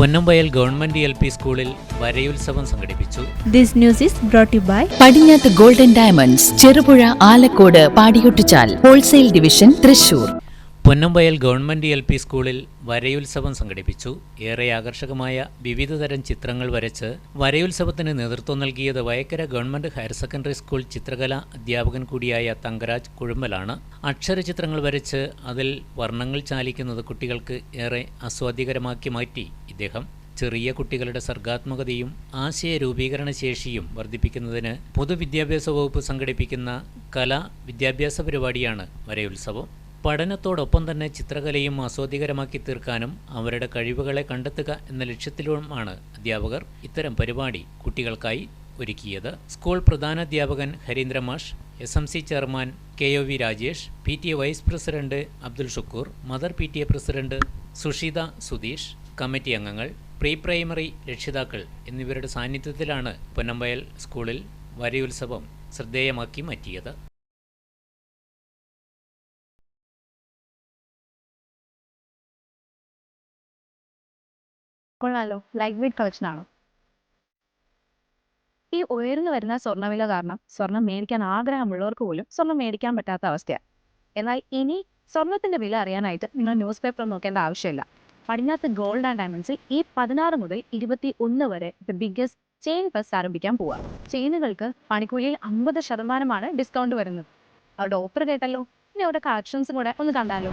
Ponnampayal government L P സ്കൂളിൽ വരയുത്സവം സംഘടിപ്പിച്ചു. This news is brought you by by പടിഞ്ഞാത്ത് ഗോൾഡൻ ഡയമണ്ട്സ് ചെറുപുഴ ആലക്കോട് പാടിയൊട്ടിച്ചാൽ ഹോൾസെയിൽ ഡിവിഷൻ തൃശൂർ. പൊന്നമ്പയൽ ഗവൺമെന്റ് എൽ പി സ്കൂളിൽ വരയുത്സവം സംഘടിപ്പിച്ചു. ഏറെ ആകർഷകമായ വിവിധതരം ചിത്രങ്ങൾ വരച്ച് വരയുത്സവത്തിന് നേതൃത്വം നൽകിയത് Vayakkara government higher secondary school ചിത്രകല അധ്യാപകൻ കൂടിയായ തങ്കരാജ് കുഴുമ്പലാണ്. അക്ഷരചിത്രങ്ങൾ വരച്ച് അതിൽ വർണങ്ങൾ ചാലിക്കുന്നത് കുട്ടികൾക്ക് ഏറെ ആസ്വാദ്യകരമാക്കി മാറ്റി. ഇദ്ദേഹം ചെറിയ കുട്ടികളുടെ സർഗാത്മകതയും ആശയ രൂപീകരണ ശേഷിയും വർദ്ധിപ്പിക്കുന്നതിന് പൊതുവിദ്യാഭ്യാസ വകുപ്പ് സംഘടിപ്പിക്കുന്ന കലാ വിദ്യാഭ്യാസ പരിപാടിയാണ് വരയുത്സവം. പഠനത്തോടൊപ്പം തന്നെ ചിത്രകലയും ആസ്വാദികരമാക്കി തീർക്കാനും അവരുടെ കഴിവുകളെ കണ്ടെത്തുക എന്ന ലക്ഷ്യത്തിലുമാണ് അധ്യാപകർ ഇത്തരം പരിപാടി കുട്ടികൾക്കായി ഒരുക്കിയത്. സ്കൂൾ പ്രധാനാധ്യാപകൻ ഹരീന്ദ്ര മാഷ് S M C chairman K O V Rajesh P T A vice president Abdul Shukkur mother P T A president Sushitha Sudheesh committee അംഗങ്ങൾ പ്രീ പ്രൈമറി രക്ഷിതാക്കൾ എന്നിവരുടെ സാന്നിധ്യത്തിലാണ് പൊന്നമ്പയൽ സ്കൂളിൽ വരയുത്സവം ശ്രദ്ധേയമാക്കി മാറ്റിയത്. ഈ ഉയർന്നു വരുന്ന സ്വർണവില കാരണം സ്വർണം മേടിക്കാൻ ആഗ്രഹമുള്ളവർക്ക് പോലും സ്വർണം മേടിക്കാൻ പറ്റാത്ത അവസ്ഥയാണ് എന്നാൽ ഇനി സ്വർണത്തിന്റെ വില അറിയാനായിട്ട് നിങ്ങൾ ന്യൂസ് പേപ്പർ നോക്കേണ്ട ആവശ്യമില്ല. പടിഞ്ഞാത്ത് ഗോൾഡ് ആൻഡ് ഡയമണ്ട്സിൽ ഈ പതിനാറ് മുതൽ ഇരുപത്തി ഒന്ന് വരെ ദ ബിഗ്ഗസ്റ്റ് ചെയിൻ ഫസ്റ്റ് ആരംഭിക്കാൻ പോവുക ചെയിനുകൾക്ക് പണിക്കൂലിയിൽ അമ്പത് ശതമാനമാണ് ഡിസ്കൗണ്ട് വരുന്നത്. അവരുടെ ഓഫർ കേട്ടല്ലോ ഇനി അവരുടെ കളക്ഷൻസും കൂടെ ഒന്ന് കണ്ടാലോ?